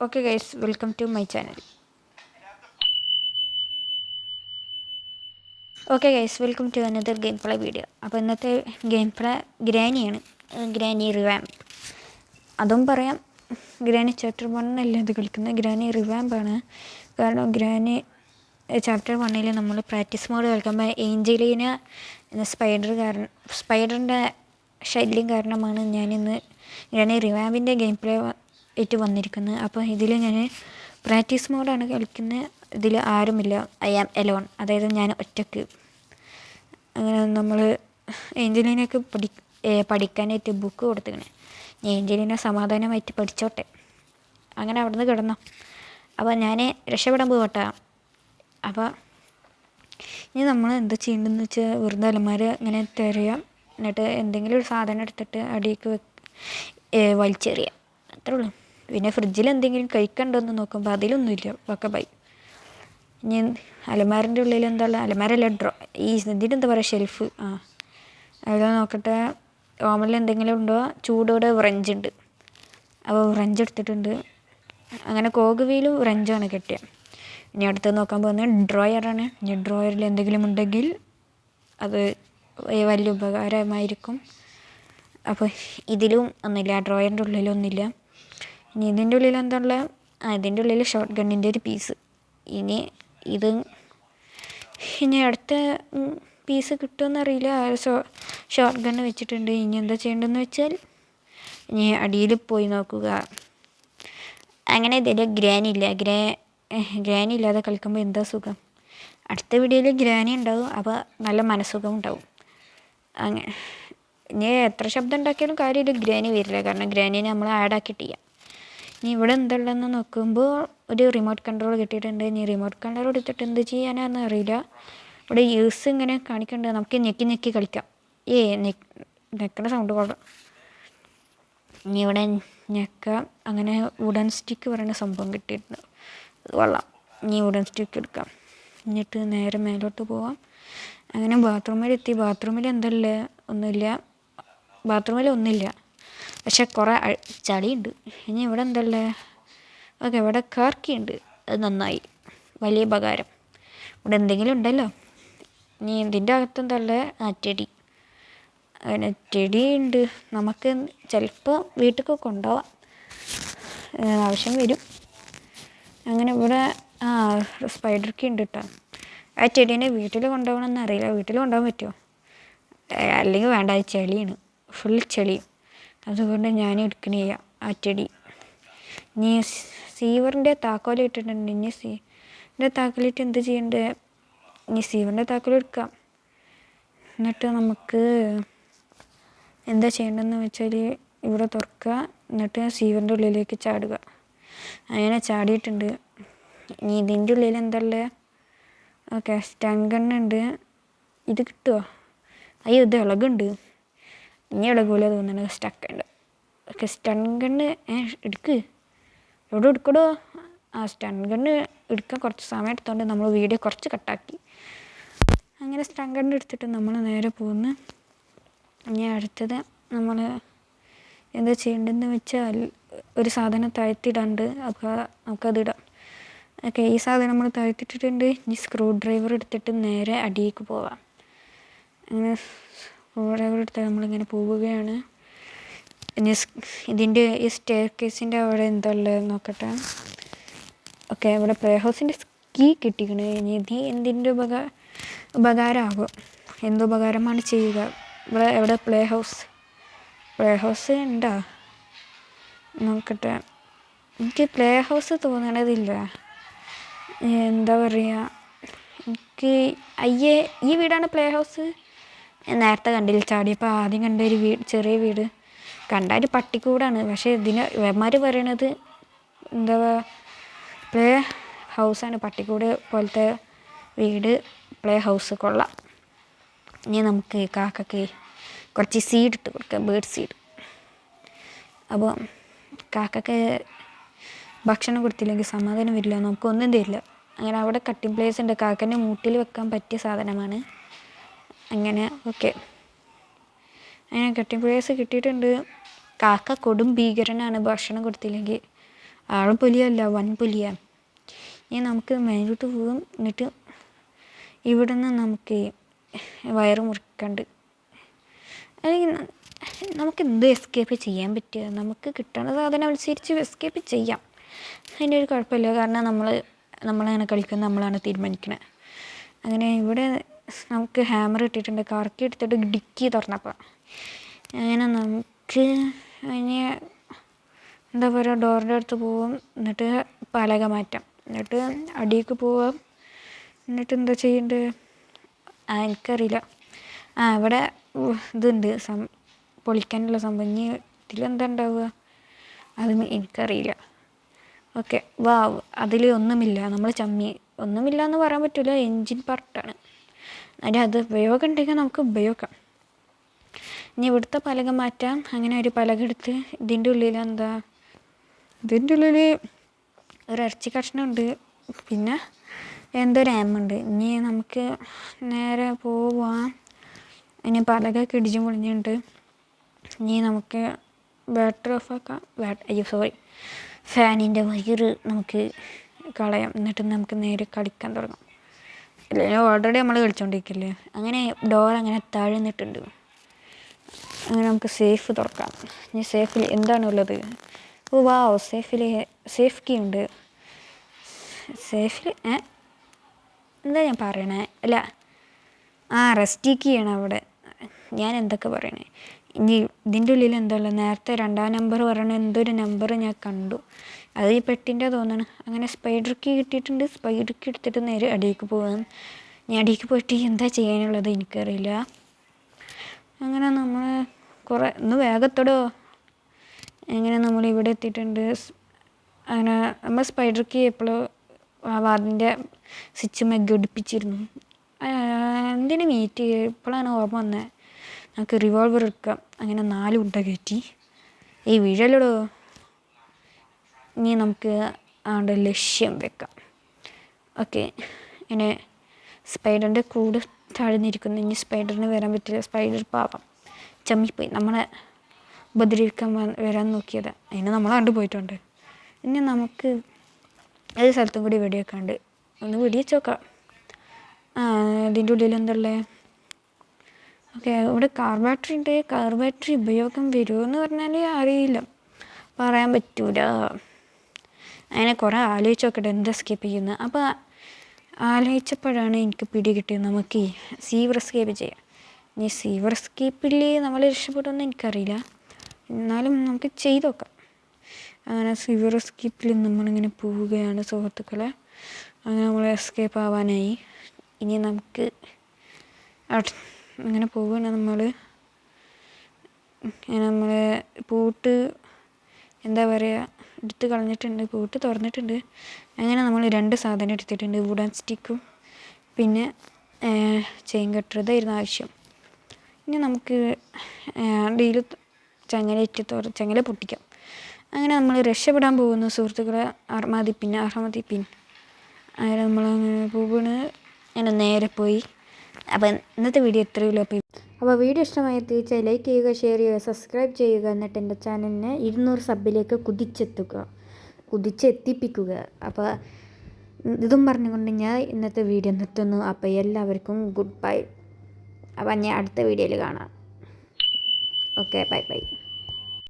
Okay guys welcome to my channel okay guys welcome to another game play video അപ്പോൾ ഇന്നത്തെ game play ഗ്രാനിയാണ് Granny revamp അതും പറയാം. Granny chapter വണ്ണല്ല ഇത് കളിക്കുന്നത്? ഗ്രാനി റിവാമ്പാണ് കാരണം ഗ്രാനി ചാപ്റ്റർ വണ്ണിൽ നമ്മൾ പ്രാക്ടീസ് മോഡ് കളിക്കുമ്പോൾ ഏഞ്ചലീന എന്ന സ്പൈഡർ കാരണം സ്പൈഡറിന്റെ ശല്യം കാരണമാണ് ഞാനിന്ന് ഗ്രാനി റിവാമ്പിന്റെ ഗെയിം പ്ലേ ആയിട്ട് വന്നിരിക്കുന്നത് അപ്പോൾ ഇതിൽ ഞാൻ പ്രാക്ടീസ് മോഡാണ് കളിക്കുന്നത്. ഇതിൽ ആരുമില്ല. ഐ ആം എലോൺ അതായത് ഞാൻ ഒറ്റയ്ക്ക്. അങ്ങനെ നമ്മൾ ഏഞ്ചലിനൊക്കെ പഠി പഠിക്കാനായിട്ട് ബുക്ക് കൊടുത്തിങ്ങനെ ഞാൻ ഏഞ്ചലിനെ സമാധാനമായിട്ട് പഠിച്ചോട്ടെ. അങ്ങനെ അവിടുന്ന് കിടന്നു. അപ്പോൾ ഞാൻ രക്ഷപ്പെടാൻ പോകട്ടെ അപ്പോൾ ഇനി നമ്മൾ എന്താ ചെയ്യേണ്ടതെന്ന് വെച്ചാൽ വെറുതെ അലമാര ഇങ്ങനെ തെറിയ എന്നിട്ട് എന്തെങ്കിലും ഒരു സാധനം എടുത്തിട്ട് അടിയിലേക്ക് വെക്ക് ഏ, വലിച്ചെറിയാം. അത്രേ ഉള്ളൂ. പിന്നെ ഫ്രിഡ്ജിൽ എന്തെങ്കിലും കഴിക്കണ്ടോയെന്ന് നോക്കുമ്പോൾ അതിലൊന്നുമില്ല. ഒക്കെ ബൈ ഇനി അലമാരന്റെ ഉള്ളിൽ എന്താ ഉള്ളത് അലമാരല്ല ഡ്രോ ഈ ഇതിന്റെ എന്താ പറയുക ഷെൽഫ് ആ. അതിൽ നോക്കട്ടെ. ഓമനിൽ എന്തെങ്കിലും ഉണ്ടോ? ചൂടോടെ വ്രഞ്ച് ഉണ്ട്. അപ്പോൾ വ്രഞ്ച് എടുത്തിട്ടുണ്ട്. അങ്ങനെ കോഗ് വീലും വ്രഞ്ചാണ് കിട്ടിയത് ഇനി അടുത്ത് നോക്കാൻ പോകുന്നത് ഡ്രോയറാണ് ഇനി ഡ്രോയറിൽ എന്തെങ്കിലും ഉണ്ടെങ്കിൽ അത് വലിയ ഉപകാരമായിരിക്കും. അപ്പോൾ ഇതിലും ഒന്നുമില്ല ഡ്രോയറിന്റെ ഉള്ളിലൊന്നുമില്ല. ഇനി ഇതിന്റെ ഉള്ളിൽ എന്താ ആ ഇതിന്റെ ഉള്ളിൽ ഷോർട്ട് ഗണ്ണിന്റെ ഒരു പീസ് ഇനി ഇത് ഇനി അടുത്ത പീസ് കിട്ടുമെന്നറിയില്ല ഷോ ഷോർട്ട് ഗണ്ണ് വെച്ചിട്ടുണ്ട്. ഇനി എന്താ ചെയ്യേണ്ടതെന്ന് വെച്ചാൽ ഇനി അടിയിൽ പോയി നോക്കുക. അങ്ങനെ ഇതിൽ ഗ്രാനില്ല ഗ്രാ ഗ്രാനി ഇല്ലാതെ കളിക്കുമ്പോൾ എന്താ സുഖം? അടുത്ത വീഡിയോയിൽ ഗ്രാനി ഉണ്ടാവും. അപ്പോൾ നല്ല മനസ്സുഖം ഉണ്ടാവും. അങ്ങനെ ഇനി എത്ര ശബ്ദം ഉണ്ടാക്കിയാലും കാര്യമില്ല ഗ്രാനി വരില്ല. കാരണം ഗ്രാനിനെ നമ്മൾ ആഡ് ചെയ്യാം ഇനി ഇവിടെ എന്തുള്ളതെന്ന് നോക്കുമ്പോൾ ഒരു റിമോട്ട് കൺട്രോൾ കിട്ടിയിട്ടുണ്ട്. ഇനി റിമോട്ട് കൺട്രോൾ എടുത്തിട്ട് എന്ത് ചെയ്യാനാണെന്ന് അറിയില്ല. ഇവിടെ യൂസ് ഇങ്ങനെ കാണിക്കേണ്ടത് നമുക്ക് ഞെക്കി ഞെക്കി കളിക്കാം. ഏ ഞെക്കണ സൗണ്ട് കൊള്ളാം. ഇനി ഇവിടെ ഞെക്കാം. അങ്ങനെ വുഡൻ സ്റ്റിക്ക് പറയുന്ന സംഭവം കിട്ടിയിട്ടുണ്ട്. കൊള്ളാം. ഇനി വുഡൻ സ്റ്റിക്ക് എടുക്കാം. എന്നിട്ട് നേരെ മേലോട്ട് പോവാം. അങ്ങനെ ബാത്റൂമിലെത്തി ബാത്റൂമിൽ എന്തല്ലേ? ഒന്നുമില്ല. ബാത്റൂമിൽ ഒന്നുമില്ല. പക്ഷെ കുറേ ചളിയുണ്ട്. ഇനി ഇവിടെ എന്തല്ലേ? ഓക്കെ ഇവിടെ കാർക്കിയുണ്ട്. അത് നന്നായി. വലിയ ഉപകാരം. ഇവിടെ എന്തെങ്കിലും ഉണ്ടല്ലോ? ഇനി ഇതിന്റെ അകത്ത് എന്തല്ലേ? ആ ചെടി അങ്ങനെ ചെടി ഉണ്ട്. നമുക്ക് ചിലപ്പോൾ വീട്ടിലേക്ക് കൊണ്ടുപോവാം. ആവശ്യം വരും. അങ്ങനെ ഇവിടെ ആ സ്പൈഡർക്ക് ഉണ്ട് കേട്ടോ. ആ ചെടീനെ വീട്ടിൽ കൊണ്ടുപോകണമെന്ന് അറിയില്ല. വീട്ടിൽ കൊണ്ടുപോകാൻ പറ്റുമോ? അല്ലെങ്കിൽ വേണ്ട ചെളിയാണ്. ഫുൾ ചെളി. അതുകൊണ്ട് ഞാൻ എടുക്കണില്ല ആ ചെടി ഇനി സീവറിന്റെ താക്കോൽ ഇട്ടിട്ടുണ്ട് ഇനി സീന്റെ താക്കോലിട്ട് എന്ത് ചെയ്യണ്ടേ? ഇനി സീവറിന്റെ താക്കോൽ എടുക്കാം. എന്നിട്ട് നമുക്ക് എന്താ ചെയ്യേണ്ടതെന്ന് വെച്ചാൽ ഇവിടെ തുറക്കുക. എന്നിട്ട് സീവറിന്റെ ഉള്ളിലേക്ക് ചാടുക. അങ്ങനെ ചാടിയിട്ടുണ്ട്. ഇനി ഇതിന്റെ ഉള്ളിൽ എന്തല്ലേ ഓക്കെ സ്റ്റൺ ഗണ്ണുണ്ട് ഇത് കിട്ടുമോ അയ്യോ ഇത് ഇളകുണ്ട്. ഇനി ഇളകൂല തോന്നുന്നത് സ്റ്റക്ക് ഉണ്ട്. ഓക്കെ സ്റ്റൺ ഗണ്ണ് എടുക്ക്. എവിടെ എടുക്കടോ? ആ സ്റ്റൺ ഗണ്ണ് എടുക്കാൻ കുറച്ച് സമയം എടുത്തോണ്ട് നമ്മൾ വീഡിയോ കുറച്ച് കട്ടാക്കി അങ്ങനെ സ്റ്റൺ ഗണ്ണ് എടുത്തിട്ട് നമ്മൾ നേരെ പോകുന്നു ഇനി അടുത്തത് നമ്മൾ എന്താ ചെയ്യേണ്ടതെന്ന് വെച്ചാൽ ഒരു സാധനം താഴ്ത്തിയിടാണ്ട് അപ്പോൾ നമുക്കത് ഇടാം. ഓക്കെ ഈ സാധനം നമ്മൾ താഴ്ത്തിയിട്ടിട്ടുണ്ട്. ഇനി സ്ക്രൂ ഡ്രൈവർ എടുത്തിട്ട് നേരെ അടിയിലേക്ക് പോവാം. അങ്ങനെ എടുത്ത് നമ്മളിങ്ങനെ പോവുകയാണ്. ഇനി ഇതിന്റെ ഈ സ്റ്റെയർ കേസിന്റെ അവിടെ എന്താ ഉള്ളത് നോക്കട്ടെ. ഓക്കെ ഇവിടെ പ്ലേ ഹൗസിന്റെ കീ കിട്ടിക്കണേ. ഇനി ഇത് എന്തിന്റെ ഉപക ഉപകാരമാകും എന്തുപകാരമാണ് ചെയ്യുക? ഇവിടെ എവിടെ പ്ലേ ഹൗസ് പ്ലേ ഹൗസ് ഉണ്ടോ? നോക്കട്ടെ. എനിക്ക് പ്ലേ ഹൗസ് തോന്നണതില്ല. എന്താ പറയുക എനിക്ക് അയ്യേ ഈ വീടാണ് പ്ലേ ഹൗസ് നേരത്തെ കണ്ടില്ല ചാടിയപ്പോൾ ആദ്യം കണ്ട ഒരു വീട് ചെറിയ വീട്. കണ്ട ഒരു പട്ടിക്കൂടാണ്. പക്ഷേ ഇതിന് ഇവന്മാർ പറയണത് എന്താ പ്ലേ ഹൗസാണ് പട്ടിക്കൂട് പോലത്തെ വീട് പ്ലേ ഹൗസ് കൊള്ളാം. ഇനി നമുക്ക് കാക്കയ്ക്ക് കുറച്ച് സീഡ് ഇട്ട് കൊടുക്കാം ബേർഡ് സീഡ് അപ്പോൾ കാക്കയ്ക്ക് ഭക്ഷണം കൊടുത്തില്ലെങ്കിൽ സമാധാനം വരില്ല. നമുക്കൊന്നും തരില്ല. അങ്ങനെ അവിടെ കട്ടിംഗ് പ്ലേസ് ഉണ്ട്. കാക്കന്റെ മൂട്ടിൽ വെക്കാൻ പറ്റിയ സാധനമാണ്. അങ്ങനെ ഓക്കെ അങ്ങനെ കട്ടിംഗ് പ്ലേസ് കിട്ടിയിട്ടുണ്ട്. കാക്ക കൊടും ഭീകരനാണ് ഭക്ഷണം കൊടുത്തില്ലെങ്കിൽ ആൾ പുലിയല്ല വൻ പുലിയാണ് ഇനി നമുക്ക് മേലോട്ട് പോകും എന്നിട്ട് ഇവിടെ നിന്ന് നമുക്ക് വയറ് മുറിക്കണ്ട്. അല്ലെങ്കിൽ നമുക്ക് എന്ത് എസ്കേപ്പ് ചെയ്യാൻ പറ്റുക? നമുക്ക് കിട്ടുന്ന സാധനം അനുസരിച്ച് എസ്കേപ്പ് ചെയ്യാം. അതിന്റെ ഒരു കുഴപ്പമില്ല. കാരണം നമ്മൾ നമ്മളങ്ങനെ കളിക്കുന്നത് നമ്മളാണ് തീരുമാനിക്കുന്നത് അങ്ങനെ ഇവിടെ നമുക്ക് ഹാമർ ഇട്ടിട്ടുണ്ട്. കറക്കി എടുത്തിട്ട് ഡിക്കി തുറന്നപ്പോൾ അങ്ങനെ നമുക്ക് അതിനെ എന്താ പറയുക ഡോറിന്റെ അടുത്ത് പോവും എന്നിട്ട് പലക മാറ്റാം. എന്നിട്ട് അടിയിലേക്ക് പോവാം. എന്നിട്ട് എന്താ ചെയ്യേണ്ടത്? ആ എനിക്കറിയില്ല. ആ ഇവിടെ ഇതുണ്ട്. സം പൊളിക്കാനുള്ള സംഭവം. ഇനി ഇതിലെന്താ ഉണ്ടാവുക? അത് എനിക്കറിയില്ല. ഓക്കെ വാവ് അതിൽ ഒന്നുമില്ല. നമ്മൾ ചമ്മി ഒന്നുമില്ല എന്ന് പറയാൻ പറ്റില്ല എൻജിൻ പാർട്ടാണ് അതിന് അത് ഉപയോഗം ഉണ്ടെങ്കിൽ നമുക്ക് ഉപയോഗിക്കാം. ഇനി ഇവിടുത്തെ പലക മാറ്റാം. അങ്ങനെ ഒരു പലക എടുത്ത് ഇതിന്റെ ഉള്ളിൽ എന്താ ഇതിന്റെ ഉള്ളിൽ ഒരു ഇറച്ചി കഷ്ണമുണ്ട് പിന്നെ എന്തോ ഒരു ഉണ്ട്. ഇനി നമുക്ക് നേരെ പോവാം. ഇനി പലകൊക്കെ ഇടിച്ചും പൊളിഞ്ഞുണ്ട് ഇനി നമുക്ക് ബാറ്ററി ഓഫ് ആക്കാം. ബാറ്ററി അയ്യോ സോറി ഫാനിന്റെ വയറ് നമുക്ക് കളയാം. എന്നിട്ട് നമുക്ക് നേരെ കളിക്കാൻ തുടങ്ങാം. അല്ലെങ്കിൽ ഓൾറെഡി നമ്മൾ കളിച്ചുകൊണ്ടിരിക്കില്ലേ അങ്ങനെ ഡോർ അങ്ങനെ താഴ്ന്നിട്ടുണ്ട് അങ്ങനെ നമുക്ക് സേഫ് തുറക്കാം. ഇനി സേഫിൽ എന്താണ് ഉള്ളത് ഓ വാവ് സേഫിൽ സേഫ് കീ ഉണ്ട്. സേഫിൽ എന്താ ഞാൻ പറയണേ? അല്ല ആ റെസ്റ്റി കീ ആണ് അവിടെ. ഞാൻ എന്തൊക്കെ പറയണേ? ഇനി ഇതിന്റെ ഉള്ളിൽ എന്താ നേരത്തെ രണ്ടാം നമ്പർ പറയണ എന്തൊരു നമ്പർ ഞാൻ കണ്ടു. അത് ഈ പെട്ടിന്റെ തോന്നണ്. അങ്ങനെ സ്പൈഡർ കീ കിട്ടിയിട്ടുണ്ട്. സ്പൈഡർ കീ എടുത്തിട്ട് നേരെ അടിയിലേക്ക് പോകാം ഞാൻ അടിയിലേക്ക് പോയിട്ട് എന്താ ചെയ്യാനുള്ളത് എനിക്കറിയില്ല. അങ്ങനെ നമ്മൾ കുറേ ഒന്ന് വേഗത്തോടോ? അങ്ങനെ നമ്മൾ ഇവിടെ എത്തിയിട്ടുണ്ട്. അങ്ങനെ നമ്മൾ സ്പൈഡർ കീ എപ്പോഴോ ആ വാതിന്റെ സ്വിച്ച് മെഗ് ഒടിപ്പിച്ചിരുന്നു ആ, എന്തിനു മീറ്റ് ഇപ്പോഴാണ് ഓർമ്മ വന്നത് നമുക്ക് റിവോൾവർ എടുക്കാം. അങ്ങനെ നാല് ഉണ്ട കയറ്റി. ഈ വീഴല്ലടോ? ഇനി നമുക്ക് ആണ്ട് ലക്ഷ്യം വെക്കാം. ഓക്കെ. ഇങ്ങനെ സ്പൈഡറിന്റെ കൂട് താഴ്ന്നിരിക്കുന്നു ഇനി സ്പൈഡറിന് വരാൻ പറ്റില്ല. സ്പൈഡർ പാപം ചമ്മിപ്പോയി. നമ്മളെ ഉപദ്രവിക്കാൻ വരാൻ നോക്കിയത്. അതിന് നമ്മൾ കണ്ടു പോയിട്ടുണ്ട്. ഇനി നമുക്ക് ഏത് സ്ഥലത്തും കൂടി വെടിവെക്കാണ്ട് ഒന്ന് വെടിവെച്ച് നോക്കാം. ഇതിന്റെ ഉള്ളിൽ എന്തുള്ളത് ഓക്കെ ഇവിടെ കാർ ബാറ്ററി ഉണ്ട് കാർ ബാറ്ററി ഉപയോഗം വരുമോ എന്ന് പറഞ്ഞാൽ അറിയില്ല. പറയാൻ പറ്റൂല. അങ്ങനെ കുറേ ആലോചിച്ച് നോക്കട്ടെ എന്താ സ്കിപ്പ് ചെയ്യുന്നത് അപ്പോൾ ആലോചിച്ചപ്പോഴാണ് എനിക്ക് പിടി കിട്ടിയത് നമുക്ക് ഈ സീവർ സ്കേപ്പ് ചെയ്യാം ഇനി സീവർ സ്കേപ്പിൽ നമ്മൾ രക്ഷപ്പെടുമെന്ന് എനിക്കറിയില്ല. എന്നാലും നമുക്ക് ചെയ്ത് നോക്കാം. അങ്ങനെ സീവർ സ്കേപ്പിൽ നമ്മളിങ്ങനെ പോവുകയാണ് സുഹൃത്തുക്കളെ. അങ്ങനെ നമ്മൾ എസ്കേപ്പ് ആവാനായി. ഇനി നമുക്ക് ഇങ്ങനെ പോവുകയാണ് നമ്മൾ നമ്മൾ പൂട്ട് എന്താ പറയുക എടുത്ത് കളഞ്ഞിട്ടുണ്ട് പൂട്ട് തുറന്നിട്ടുണ്ട്. അങ്ങനെ നമ്മൾ രണ്ട് സാധനം എടുത്തിട്ടുണ്ട് വുഡൻ സ്റ്റിക്കും പിന്നെ ചെയിൻ കട്ടർ ആവശ്യം. ഇനി നമുക്ക് ഡീൽ ചങ്ങലയിട്ട് തുറ ചങ്ങല പൊട്ടിക്കാം. അങ്ങനെ നമ്മൾ രക്ഷപ്പെടാൻ പോകുന്നു സുഹൃത്തുക്കളെ അർമാതി പിൻ അങ്ങനെ നമ്മൾ അങ്ങനെ പോകുന്നത് അങ്ങനെ നേരെ പോയി. അപ്പം ഇന്നത്തെ വീഡിയോ ഇത്രയേ ഉള്ളൂ. അപ്പോൾ അപ്പോൾ വീഡിയോ ഇഷ്ടമായി തീർച്ചയായും ലൈക്ക് ചെയ്യുക ഷെയർ ചെയ്യുക സബ്സ്ക്രൈബ് ചെയ്യുക എന്നിട്ട് എന്റെ ചാനലിനെ ഇരുന്നൂറ് സബിലേക്ക് കുതിച്ചെത്തുക. കുതിച്ചെത്തിപ്പിക്കുക. അപ്പോൾ ഇതും പറഞ്ഞുകൊണ്ട് ഞാൻ ഇന്നത്തെ വീഡിയോ നിർത്തുന്നു. അപ്പോൾ എല്ലാവർക്കും ഗുഡ് ബൈ അപ്പോൾ ഞാൻ അടുത്ത വീഡിയോയിൽ കാണാം. Okay bye bye